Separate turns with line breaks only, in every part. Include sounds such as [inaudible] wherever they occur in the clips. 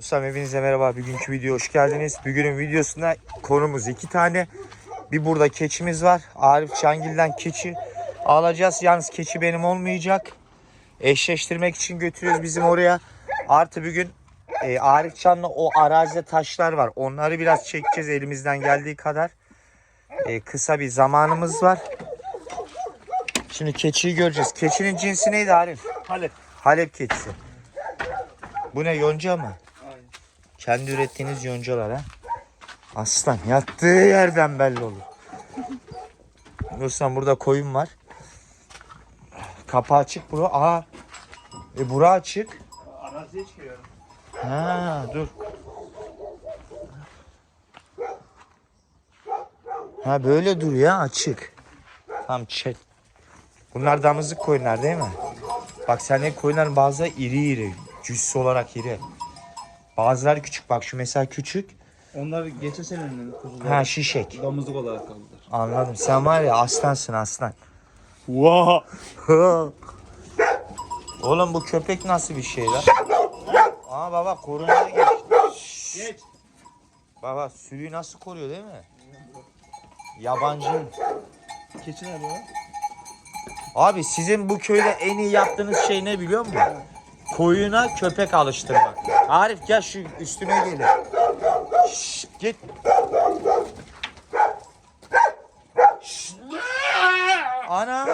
Dostlar hepinize merhaba. Bugünkü video hoş geldiniz. Bugünün videosunda konumuz iki tane. Bir burada keçimiz var. Arif Cangil'den keçi alacağız. Yalnız keçi benim olmayacak. Eşleştirmek için götürüyoruz bizim oraya. Artı bugün e, Arif Can'la o arazide taşlar var. Onları biraz çekeceğiz elimizden geldiği kadar. E, kısa bir zamanımız var. Şimdi keçiyi göreceğiz. Keçinin cinsi neydi Arif?
Halep.
Halep keçisi. Bu ne yonca mı? Kendi ürettiğiniz yoncalar ha. Aslan yattığı yerden belli olur. Dostlar burada koyun var. Kapağı açık bura. Aa. E bura açık.
Araziye çıkıyorum.
Ha dur. Ha böyle dur ya açık. Tamam çek. Bunlar damızlık koyunlar değil mi? Bak senin koyunların bazıları iri iri. Cüssü olarak iri. Bazıları küçük. Bak şu mesela küçük.
Onlar geçen senenin kuzuları.
Ha şişek.
Damızlık olarak kaldılar.
Anladım. Sen var ya aslansın aslan.
Vaa. [laughs]
Oğlum bu köpek nasıl bir şey lan? Aa baba korunalı geçti.
Geç.
Baba sürüyü nasıl koruyor değil mi? Yabancı.
Keçi nerede ya?
Abi sizin bu köyde en iyi yaptığınız şey ne biliyor musun? Koyuna köpek alıştırmak. Arif gel şu üstüme gelin. Şşt, git. Şşt. Ana.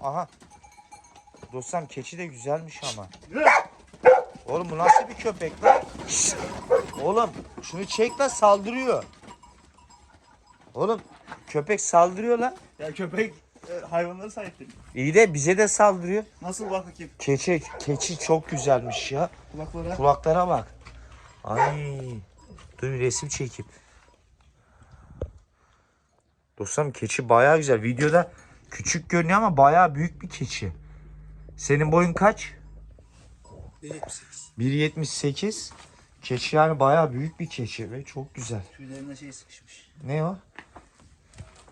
Aha. Dostum keçi de güzelmiş ama. Oğlum bu nasıl bir köpek lan? Oğlum şunu çek lan saldırıyor. Oğlum köpek saldırıyor lan.
Ya köpek hayvanları sahiptir.
İyi de bize de saldırıyor.
Nasıl bak bakayım
Keçi, keçi çok güzelmiş ya.
kulaklara.
Kulaklara bak. Ay. Dur bir resim çekeyim. Dostum keçi bayağı güzel. Videoda küçük görünüyor ama bayağı büyük bir keçi. Senin boyun kaç? 1.78. Keçi yani bayağı büyük bir keçi ve çok güzel.
Tüylerine şey sıkışmış.
Ne o?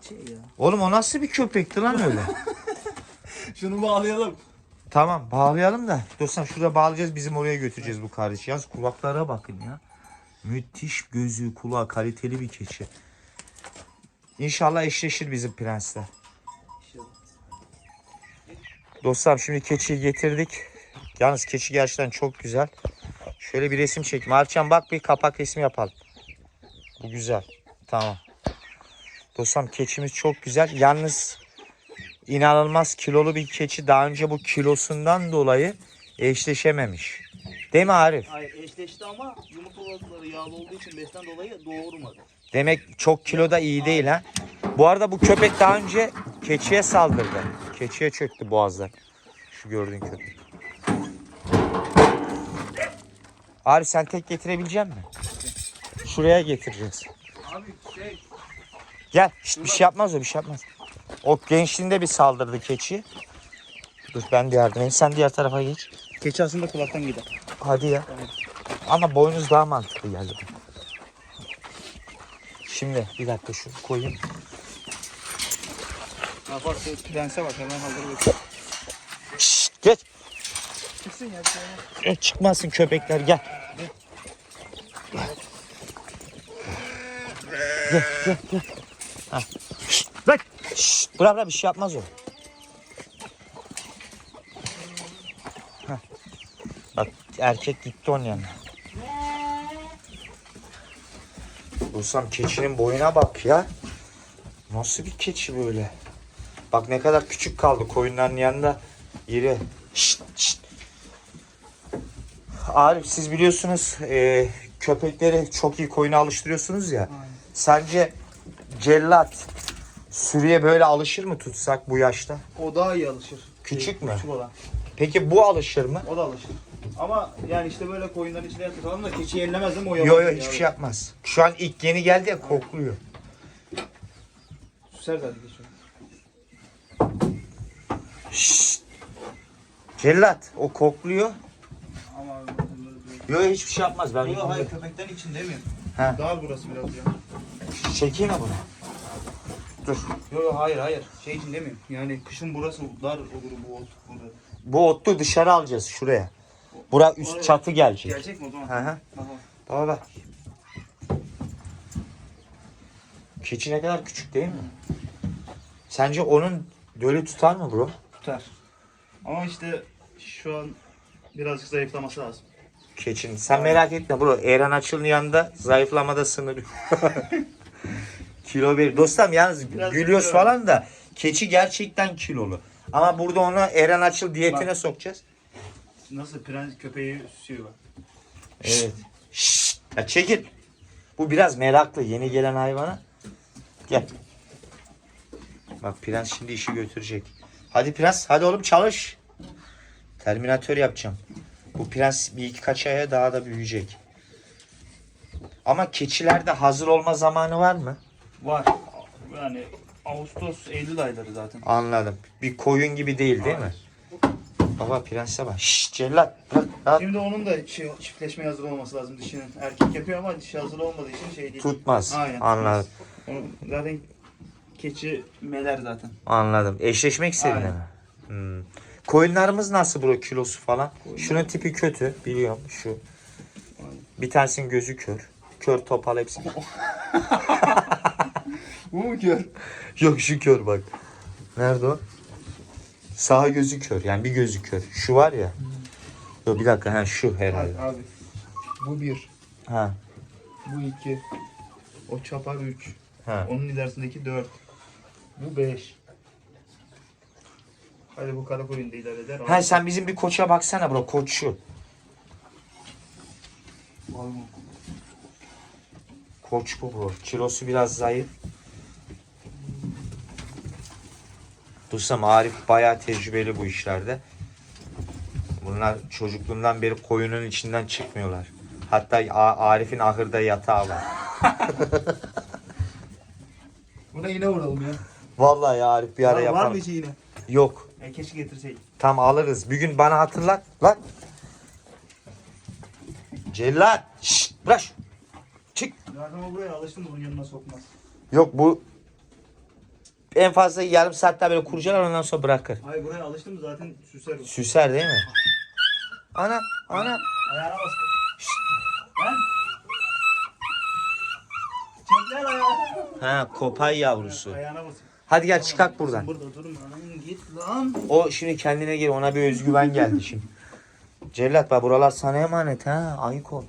Şey ya.
Oğlum o nasıl bir köpekti lan öyle? [laughs]
Şunu bağlayalım.
Tamam bağlayalım da. Dostum şurada bağlayacağız bizim oraya götüreceğiz bu kardeşi. Yalnız kulaklara bakın ya. Müthiş gözü kulağı kaliteli bir keçi. İnşallah eşleşir bizim prensle. Dostlar şimdi keçiyi getirdik. Yalnız keçi gerçekten çok güzel. Şöyle bir resim çekeyim. Arçan bak bir kapak resmi yapalım. Bu güzel. Tamam. Dostum keçimiz çok güzel. Yalnız inanılmaz kilolu bir keçi. Daha önce bu kilosundan dolayı eşleşememiş. Değil mi Arif?
Hayır eşleşti ama yumurtaları yağlı olduğu için besten dolayı doğurmadı.
Demek çok kilo da iyi değil ha. Bu arada bu köpek daha önce keçiye saldırdı. Keçiye çöktü boğazdan. Şu gördüğün köpek. Arif sen tek getirebilecek misin? Şuraya getireceğiz.
Abi şey
Gel. Şşt, bir şey yapmaz o bir şey yapmaz. O gençliğinde bir saldırdı keçi. Dur ben de yardım edeyim. Sen diğer tarafa geç.
keçi aslında kulaktan gider.
Hadi ya. Ama boynuz daha mantıklı geldi. Şimdi bir dakika şunu koyayım.
Bak şu prense bak hemen hazır
Şşt, geç.
Çıksın ya. Şey.
E, Çıkmasın köpekler gel. Gel gel gel. Ha. Şşt, bırak. Şşt, bırak bırak bir şey yapmaz o. Heh. Bak erkek gitti onun yanına. Rusam keçinin boyuna bak ya. Nasıl bir keçi böyle? Bak ne kadar küçük kaldı koyunların yanında. İri. Şşt, şşt. Arif siz biliyorsunuz e, köpekleri çok iyi koyuna alıştırıyorsunuz ya. Sence cellat sürüye böyle alışır mı tutsak bu yaşta?
O daha iyi alışır.
Küçük mü?
Küçük olan.
Peki bu alışır mı?
O da alışır. Ama yani işte böyle koyunların içine yatırsam da keçi yenilemez değil mi o
Yok yok hiçbir şey yapmaz. Şu an ilk yeni geldi ya kokluyor.
Süser zaten geçiyor.
Şşt. Cellat o kokluyor.
Ama
Yok hiçbir şey yapmaz. Ben
Yok hayır köpekten için demiyorum.
He.
Dar burası biraz ya.
Çekeyim mi bunu? Dur.
Yok yok hayır hayır. Şey için demiyorum. Yani kışın burası dar olur bu ot burada.
Bu otu dışarı alacağız şuraya. Bura üst
Oraya-
çatı gelecek.
Gelecek mi o zaman?
Hı hı. Baba bak. Keçi ne kadar küçük değil mi? Sence onun dölü tutar mı bro?
Tutar. Ama işte şu an birazcık zayıflaması lazım.
Keçinin. Sen merak etme bro. Eren Açıl'ın yanında zayıflamada sınır. [laughs] Kilo bir. Dostum yalnız
Biraz
gülüyoruz
kilo.
falan da keçi gerçekten kilolu. Ama burada onu Eren Açıl diyetine
Bak.
sokacağız.
Nasıl prens köpeği süsüyor bak.
Evet. Şşt. Ya çekil. Bu biraz meraklı yeni gelen hayvana. Gel. Bak prens şimdi işi götürecek. Hadi prens hadi oğlum çalış. Terminatör yapacağım. Bu prens bir iki kaç aya daha da büyüyecek. Ama keçilerde hazır olma zamanı var mı?
Var. Yani Ağustos, Eylül ayları zaten.
Anladım. Bir koyun gibi değil değil mi? Baba prense bak. Şşş cellat. Bırak.
Şimdi onun da şey, çiftleşmeye hazır olması lazım dişinin. Erkek yapıyor ama dişi hazır olmadığı için şey değil.
Tutmaz.
Aynen.
Anladım.
Onu zaten keçi meler zaten.
Anladım. Eşleşmek
Aynen.
mi? Hmm. Koyunlarımız nasıl bro kilosu falan? Şunun tipi kötü biliyorum şu.
Aynen.
Bir tanesinin gözü kör. Kör topal hepsi. [laughs]
Bu mu kör?
Yok şu kör bak. Nerede o? Sağ gözü kör. Yani bir gözü kör. Şu var ya. Yok bir dakika ha şu herhalde.
Abi. Bu bir.
Ha.
Bu iki. O çapar üç.
Ha.
Onun ilerisindeki dört. Bu beş. Hadi bu kara koyun da idare eder.
Ha sen bizim bir koça baksana bro. Koç şu. Koç bu bro. Kilosu biraz zayıf. Dostum Arif bayağı tecrübeli bu işlerde. Bunlar çocukluğundan beri koyunun içinden çıkmıyorlar. Hatta Arif'in ahırda yatağı var. [laughs]
Buna iğne vuralım ya.
Vallahi ya Arif bir ara
Var, var
yapalım.
mı hiç iğne?
Yok.
E keşke getirseydik.
Tam alırız. Bir gün bana hatırlat. Lan. Cellat. Şşt bırak. Çık.
Zaten o buraya alıştım bunun yanına sokmaz.
Yok bu en fazla yarım saatte böyle kurcalar ondan sonra bırakır.
Hayır buraya alıştım zaten süser.
Süser değil mi? Ana, ana.
Ayağına bas. Şşt. Lan. Çek lan ayağına.
Ha, kopay yavrusu.
Ayağına bas.
Hadi gel çıkak buradan.
Burada durma lan git lan.
O şimdi kendine gel. Ona bir özgüven geldi şimdi. Cellat bak buralar sana emanet ha. Ayık ol.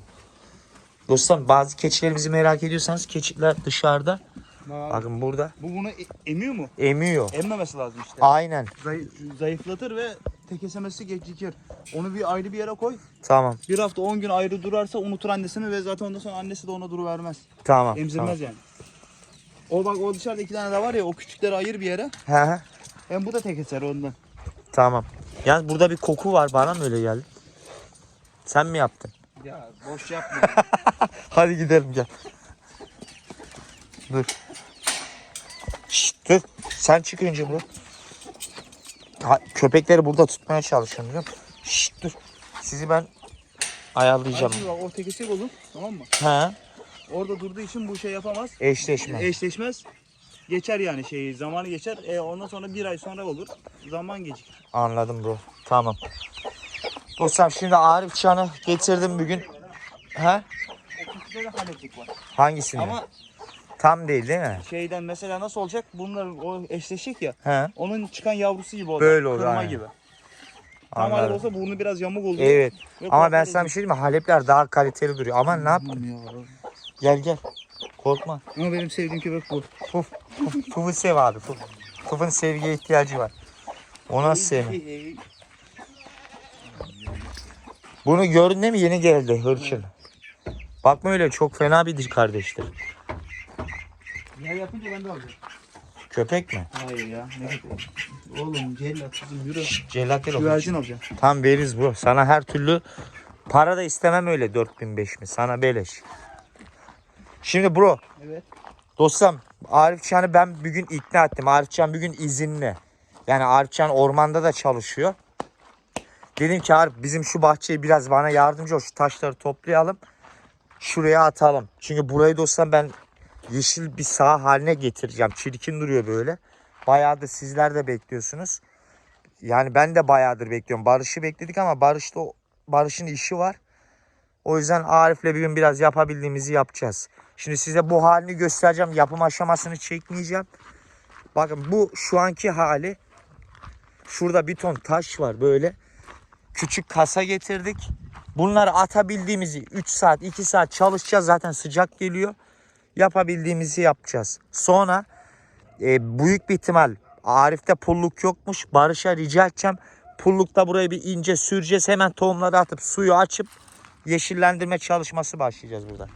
Dostum bazı keçilerimizi merak ediyorsanız keçiler dışarıda. Bakın burada.
Bu bunu e- emiyor mu?
Emiyor.
Emmemesi lazım işte.
Aynen.
Zayıf- zayıflatır ve tekesemesi gecikir. Onu bir ayrı bir yere koy.
Tamam.
Bir hafta 10 gün ayrı durarsa unutur annesini ve zaten ondan sonra annesi de ona duru vermez.
Tamam.
Emzirmez yani. O bak o dışarıda iki tane de var ya o küçükleri ayır bir yere.
Tamam. He he.
Hem bu da tek eser ondan.
Tamam. Yalnız burada bir koku var. Bana mı öyle geldi? Sen mi yaptın?
Ya boş yapma. [laughs]
Hadi gidelim gel. Dur. Dur. Sen çık önce bro. Ha, köpekleri burada tutmaya çalışıyorum biliyor musun? Şşt, dur. Sizi ben ayarlayacağım.
Şimdi bak o tekesek olur tamam mı?
Ha,
Orada durduğu için bu şey yapamaz.
eşleşme.
Eşleşmez. Geçer yani şey zamanı geçer. E ondan sonra bir ay sonra olur. Zaman gecikir.
Anladım bro. Tamam. Dostum şimdi Arif Can'ı getirdim bugün. Ha?
O var.
Hangisini?
Ama
Tam değil değil mi?
şeyden mesela nasıl olacak? Bunlar o eşleşecek ya.
Ha?
Onun çıkan yavrusu gibi olacak.
Böyle olur,
Kırma
aynen.
gibi. Tam
Anladım.
olsa burnu biraz yamuk olur.
Evet.
Ve
Ama ben sana bir şey diyeyim mi? Halepler daha kaliteli duruyor. Aman ne yapayım?
uzun. Ya.
Gel gel. Korkma.
Ama benim sevdiğim köpek bu.
Puf. Puf. Puf'u sev abi. Puf. Puf'un sevgiye ihtiyacı var. O nasıl sevme? Bunu gördün değil mi? Yeni geldi hırçın. Bakma öyle çok fena bir kardeştir.
Ya yapınca ben de alacağım.
Köpek mi?
Hayır ya. Ne köpeği? Oğlum cellat kızım yürü.
Cellat değil.
Güvercin alacağım.
Tam veririz bro. Sana her türlü para da istemem öyle 4000 mi? Sana beleş. Şimdi bro
Evet.
Dostum Arifcan'ı ben bugün ikna ettim. Arifcan bugün izinli. Yani Arifcan ormanda da çalışıyor. Dedim ki Arif bizim şu bahçeyi biraz bana yardımcı ol. Şu taşları toplayalım. Şuraya atalım. Çünkü burayı dostum ben yeşil bir saha haline getireceğim. Çirkin duruyor böyle. Bayağı da sizler de bekliyorsunuz. Yani ben de bayağıdır bekliyorum. Barış'ı bekledik ama Barış da Barış'ın işi var. O yüzden Arif'le bir gün biraz yapabildiğimizi yapacağız. Şimdi size bu halini göstereceğim. Yapım aşamasını çekmeyeceğim. Bakın bu şu anki hali. Şurada bir ton taş var böyle. Küçük kasa getirdik. Bunları atabildiğimizi 3 saat 2 saat çalışacağız. Zaten sıcak geliyor. Yapabildiğimizi yapacağız. Sonra e, büyük bir ihtimal Arif'te pulluk yokmuş. Barış'a rica edeceğim. Pullukta burayı bir ince süreceğiz. Hemen tohumları atıp suyu açıp yeşillendirme çalışması başlayacağız burada.